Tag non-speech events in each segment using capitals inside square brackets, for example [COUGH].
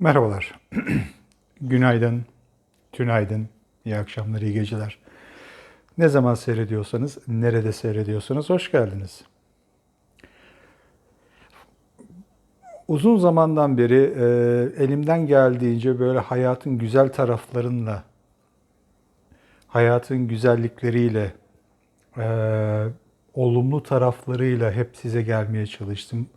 Merhabalar. [CLEARS THROAT] Günaydın, tünaydın, iyi akşamlar, iyi geceler. Ne zaman seyrediyorsanız, nerede seyrediyorsanız hoş geldiniz. Uzun zamandan beri e, elimden geldiğince böyle hayatın güzel taraflarınla, hayatın güzellikleriyle, e, olumlu taraflarıyla hep size gelmeye çalıştım.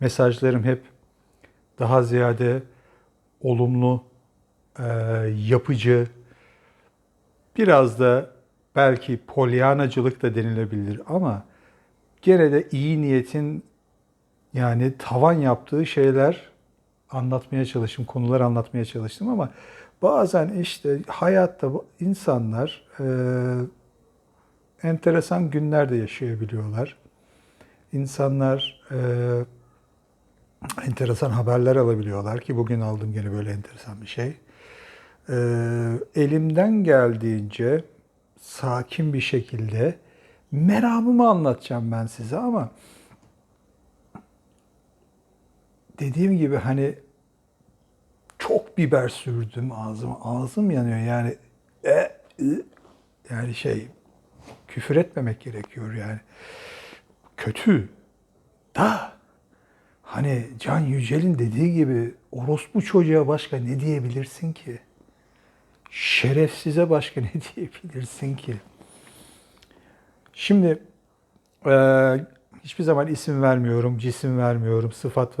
Mesajlarım hep daha ziyade olumlu, e, yapıcı, biraz da belki polyanacılık da denilebilir ama gene de iyi niyetin yani tavan yaptığı şeyler anlatmaya çalıştım, konular anlatmaya çalıştım ama bazen işte hayatta insanlar e, enteresan günler de yaşayabiliyorlar. İnsanlar e, enteresan haberler alabiliyorlar ki bugün aldım gene böyle enteresan bir şey. Ee, elimden geldiğince sakin bir şekilde meramımı anlatacağım ben size ama dediğim gibi hani çok biber sürdüm ağzıma. Ağzım yanıyor yani. E, ı, yani şey küfür etmemek gerekiyor yani. Kötü. Da Hani Can Yücel'in dediği gibi orospu çocuğa başka ne diyebilirsin ki? Şerefsize başka [LAUGHS] ne diyebilirsin ki? Şimdi e, hiçbir zaman isim vermiyorum, cisim vermiyorum, sıfat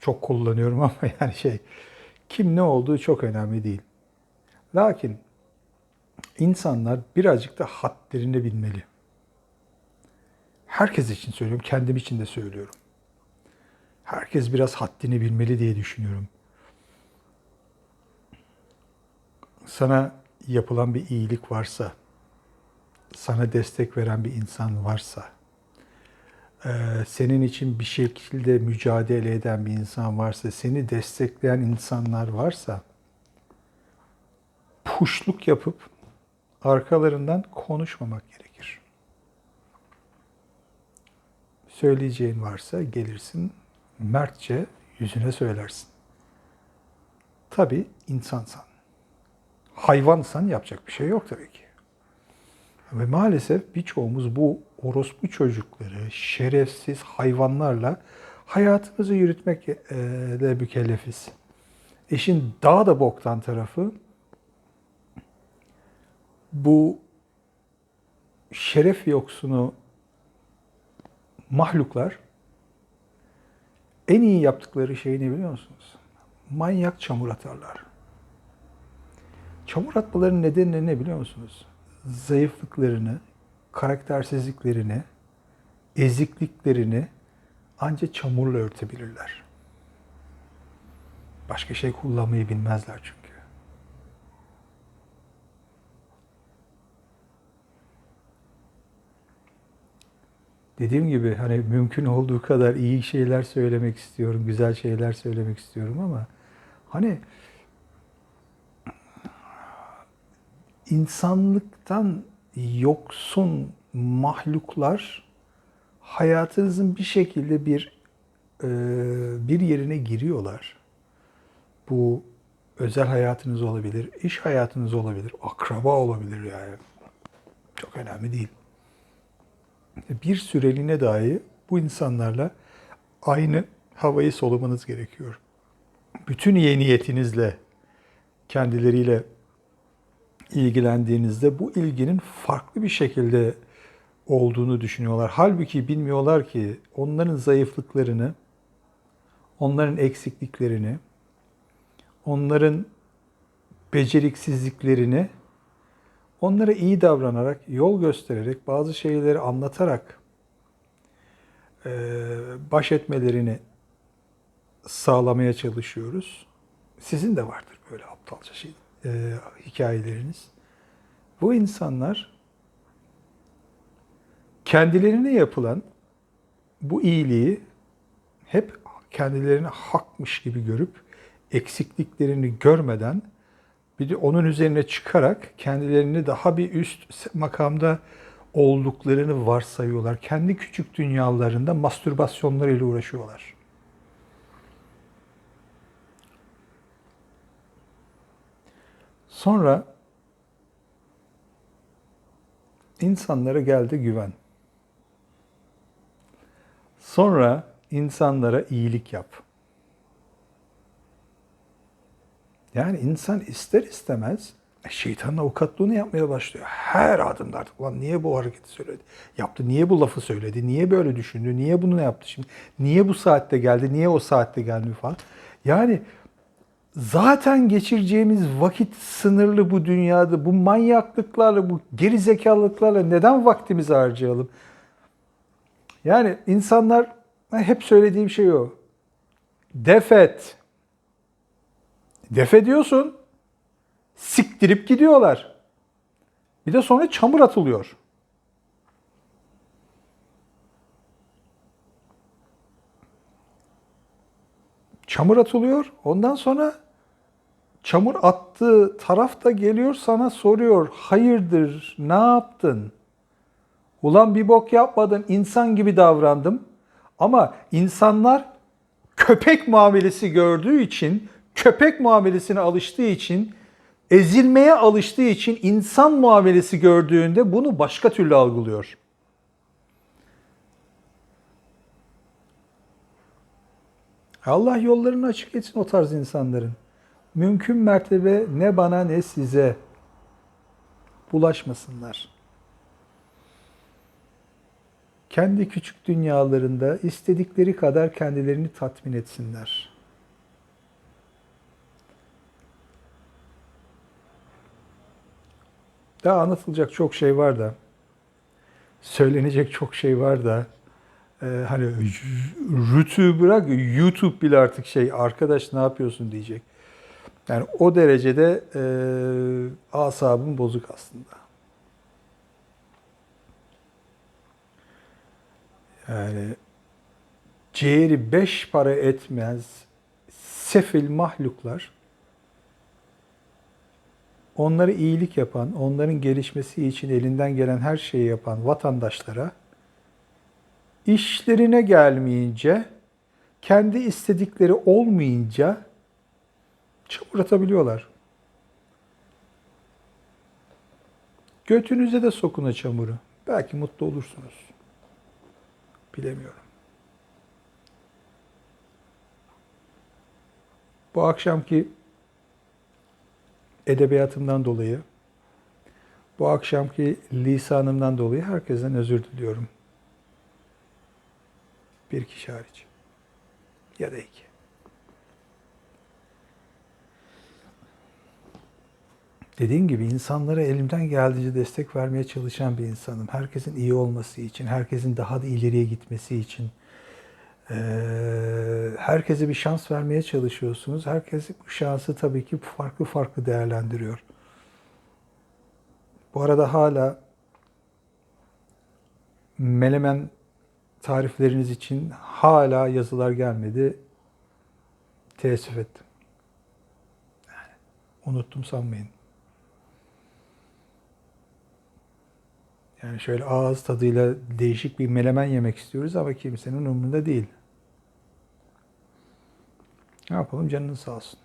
çok kullanıyorum [LAUGHS] ama yani şey kim ne olduğu çok önemli değil. Lakin insanlar birazcık da hadlerini bilmeli. Herkes için söylüyorum, kendim için de söylüyorum herkes biraz haddini bilmeli diye düşünüyorum. Sana yapılan bir iyilik varsa, sana destek veren bir insan varsa, e, senin için bir şekilde mücadele eden bir insan varsa, seni destekleyen insanlar varsa, puşluk yapıp arkalarından konuşmamak gerekir. Söyleyeceğin varsa gelirsin, mertçe yüzüne söylersin. Tabi insansan. Hayvansan yapacak bir şey yok tabii ki. Ve maalesef birçoğumuz bu orospu çocukları, şerefsiz hayvanlarla hayatımızı yürütmekle mükellefiz. İşin daha da boktan tarafı bu şeref yoksunu mahluklar en iyi yaptıkları şey ne biliyor musunuz? Manyak çamur atarlar. Çamur atmaların nedeni ne biliyor musunuz? Zayıflıklarını, karaktersizliklerini, ezikliklerini ancak çamurla örtebilirler. Başka şey kullanmayı bilmezler çünkü. Dediğim gibi hani mümkün olduğu kadar iyi şeyler söylemek istiyorum, güzel şeyler söylemek istiyorum ama hani insanlıktan yoksun mahluklar hayatınızın bir şekilde bir bir yerine giriyorlar. Bu özel hayatınız olabilir, iş hayatınız olabilir, akraba olabilir yani. Çok önemli değil bir süreliğine dahi bu insanlarla aynı havayı solumanız gerekiyor. Bütün iyi niyetinizle kendileriyle ilgilendiğinizde bu ilginin farklı bir şekilde olduğunu düşünüyorlar. Halbuki bilmiyorlar ki onların zayıflıklarını, onların eksikliklerini, onların beceriksizliklerini Onlara iyi davranarak, yol göstererek, bazı şeyleri anlatarak baş etmelerini sağlamaya çalışıyoruz. Sizin de vardır böyle aptalca şey, e, hikayeleriniz. Bu insanlar kendilerine yapılan bu iyiliği hep kendilerine hakmış gibi görüp eksikliklerini görmeden bir de onun üzerine çıkarak kendilerini daha bir üst makamda olduklarını varsayıyorlar. Kendi küçük dünyalarında mastürbasyonlarıyla uğraşıyorlar. Sonra insanlara geldi güven. Sonra insanlara iyilik yap. Yani insan ister istemez e, şeytanın avukatlığını yapmaya başlıyor. Her adımda artık ulan niye bu hareketi söyledi? Yaptı. Niye bu lafı söyledi? Niye böyle düşündü? Niye bunu yaptı şimdi? Niye bu saatte geldi? Niye o saatte geldi falan. Yani zaten geçireceğimiz vakit sınırlı bu dünyada. Bu manyaklıklarla, bu gerizekalılıklarla neden vaktimizi harcayalım? Yani insanlar hep söylediğim şey o. Defet. Def ediyorsun. Siktirip gidiyorlar. Bir de sonra çamur atılıyor. Çamur atılıyor. Ondan sonra çamur attığı taraf da geliyor sana soruyor. Hayırdır? Ne yaptın? Ulan bir bok yapmadın. insan gibi davrandım. Ama insanlar köpek muamelesi gördüğü için, köpek muamelesine alıştığı için, ezilmeye alıştığı için insan muamelesi gördüğünde bunu başka türlü algılıyor. Allah yollarını açık etsin o tarz insanların. Mümkün mertebe ne bana ne size bulaşmasınlar. Kendi küçük dünyalarında istedikleri kadar kendilerini tatmin etsinler. Daha anlatılacak çok şey var da, söylenecek çok şey var da, e, hani rütü bırak YouTube bile artık şey arkadaş ne yapıyorsun diyecek. Yani o derecede e, asabım bozuk aslında. Yani ciğeri beş para etmez sefil mahluklar onları iyilik yapan, onların gelişmesi için elinden gelen her şeyi yapan vatandaşlara işlerine gelmeyince, kendi istedikleri olmayınca çamur atabiliyorlar. Götünüze de sokun çamuru. Belki mutlu olursunuz. Bilemiyorum. Bu akşamki edebiyatımdan dolayı, bu akşamki lisanımdan dolayı herkesten özür diliyorum. Bir kişi hariç. Ya da iki. Dediğim gibi insanlara elimden geldiğince destek vermeye çalışan bir insanım. Herkesin iyi olması için, herkesin daha da ileriye gitmesi için. Herkese bir şans vermeye çalışıyorsunuz. Herkes bu şansı tabii ki farklı farklı değerlendiriyor. Bu arada hala Melemen tarifleriniz için hala yazılar gelmedi. Teessüf ettim. Unuttum sanmayın. Yani şöyle ağız tadıyla değişik bir melemen yemek istiyoruz ama kimsenin umurunda değil. Ne yapalım canınız sağ olsun.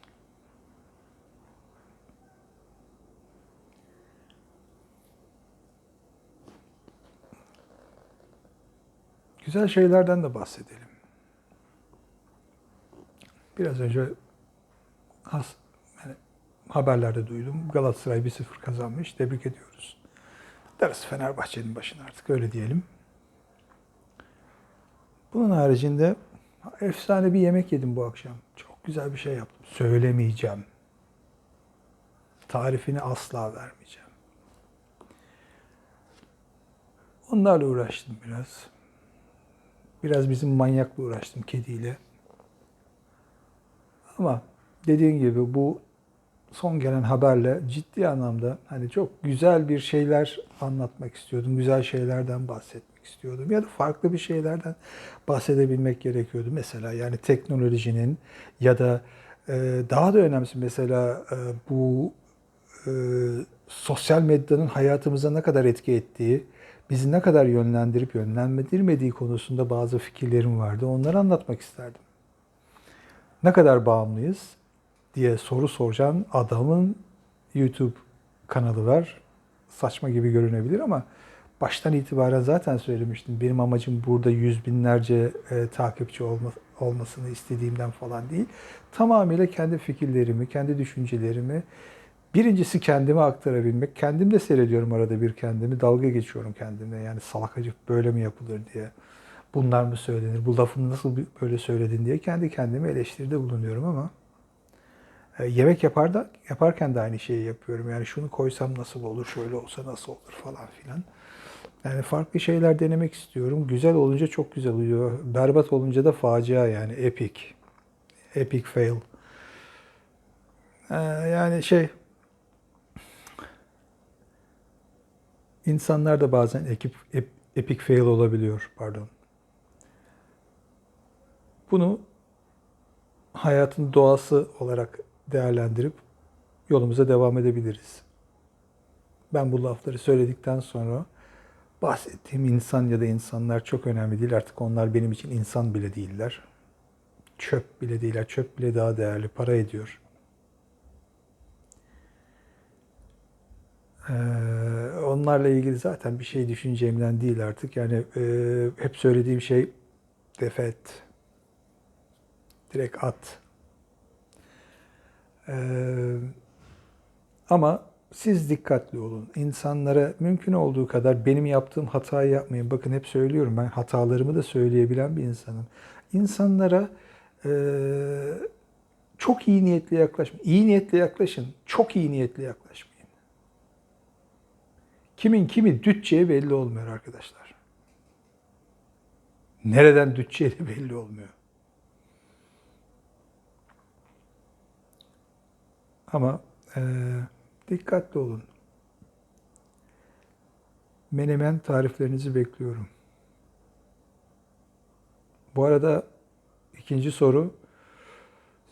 Güzel şeylerden de bahsedelim. Biraz önce has, yani haberlerde duydum. Galatasaray 1-0 kazanmış. Tebrik ediyoruz. Darısı Fenerbahçe'nin başına artık öyle diyelim. Bunun haricinde efsane bir yemek yedim bu akşam. Çok güzel bir şey yaptım. Söylemeyeceğim. Tarifini asla vermeyeceğim. Onlarla uğraştım biraz. Biraz bizim manyakla uğraştım kediyle. Ama dediğin gibi bu son gelen haberle ciddi anlamda hani çok güzel bir şeyler anlatmak istiyordum. Güzel şeylerden bahsetmek istiyordum. Ya da farklı bir şeylerden bahsedebilmek gerekiyordu. Mesela yani teknolojinin ya da e, daha da önemlisi mesela e, bu e, sosyal medyanın hayatımıza ne kadar etki ettiği, bizi ne kadar yönlendirip yönlendirmediği konusunda bazı fikirlerim vardı. Onları anlatmak isterdim. Ne kadar bağımlıyız? Diye soru soracağım adamın YouTube kanalı var. Saçma gibi görünebilir ama baştan itibaren zaten söylemiştim. Benim amacım burada yüz binlerce e, takipçi olma, olmasını istediğimden falan değil. Tamamıyla kendi fikirlerimi, kendi düşüncelerimi birincisi kendime aktarabilmek. Kendim de seyrediyorum arada bir kendimi. Dalga geçiyorum kendimle. Yani salakacık böyle mi yapılır diye. Bunlar mı söylenir? Bu lafını nasıl böyle söyledin diye kendi kendime eleştiride bulunuyorum ama yemek yapar da, yaparken de aynı şeyi yapıyorum. Yani şunu koysam nasıl olur, şöyle olsa nasıl olur falan filan. Yani farklı şeyler denemek istiyorum. Güzel olunca çok güzel oluyor. Berbat olunca da facia yani epic. Epic fail. Ee, yani şey insanlar da bazen ekip, ep- epic fail olabiliyor pardon. Bunu hayatın doğası olarak değerlendirip yolumuza devam edebiliriz. Ben bu lafları söyledikten sonra bahsettiğim insan ya da insanlar çok önemli değil. Artık onlar benim için insan bile değiller. Çöp bile değiller. Çöp bile daha değerli. Para ediyor. Ee, onlarla ilgili zaten bir şey düşüneceğimden değil artık. Yani e, hep söylediğim şey defet. Direkt at. Ee, ama siz dikkatli olun. İnsanlara mümkün olduğu kadar benim yaptığım hatayı yapmayın. Bakın hep söylüyorum ben hatalarımı da söyleyebilen bir insanım. İnsanlara e, çok iyi niyetli yaklaşmayın. İyi niyetli yaklaşın. Çok iyi niyetli yaklaşmayın. Kimin kimi dütçeye belli olmuyor arkadaşlar. Nereden dütçeye de [LAUGHS] belli olmuyor. Ama e, dikkatli olun. Menemen tariflerinizi bekliyorum. Bu arada ikinci soru.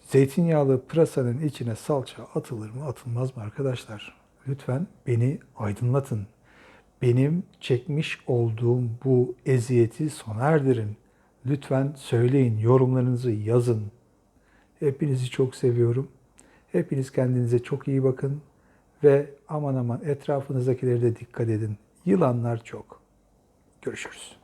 Zeytinyağlı pırasanın içine salça atılır mı atılmaz mı arkadaşlar? Lütfen beni aydınlatın. Benim çekmiş olduğum bu eziyeti sona erdirin. Lütfen söyleyin, yorumlarınızı yazın. Hepinizi çok seviyorum. Hepiniz kendinize çok iyi bakın ve aman aman etrafınızdakileri de dikkat edin. Yılanlar çok. Görüşürüz.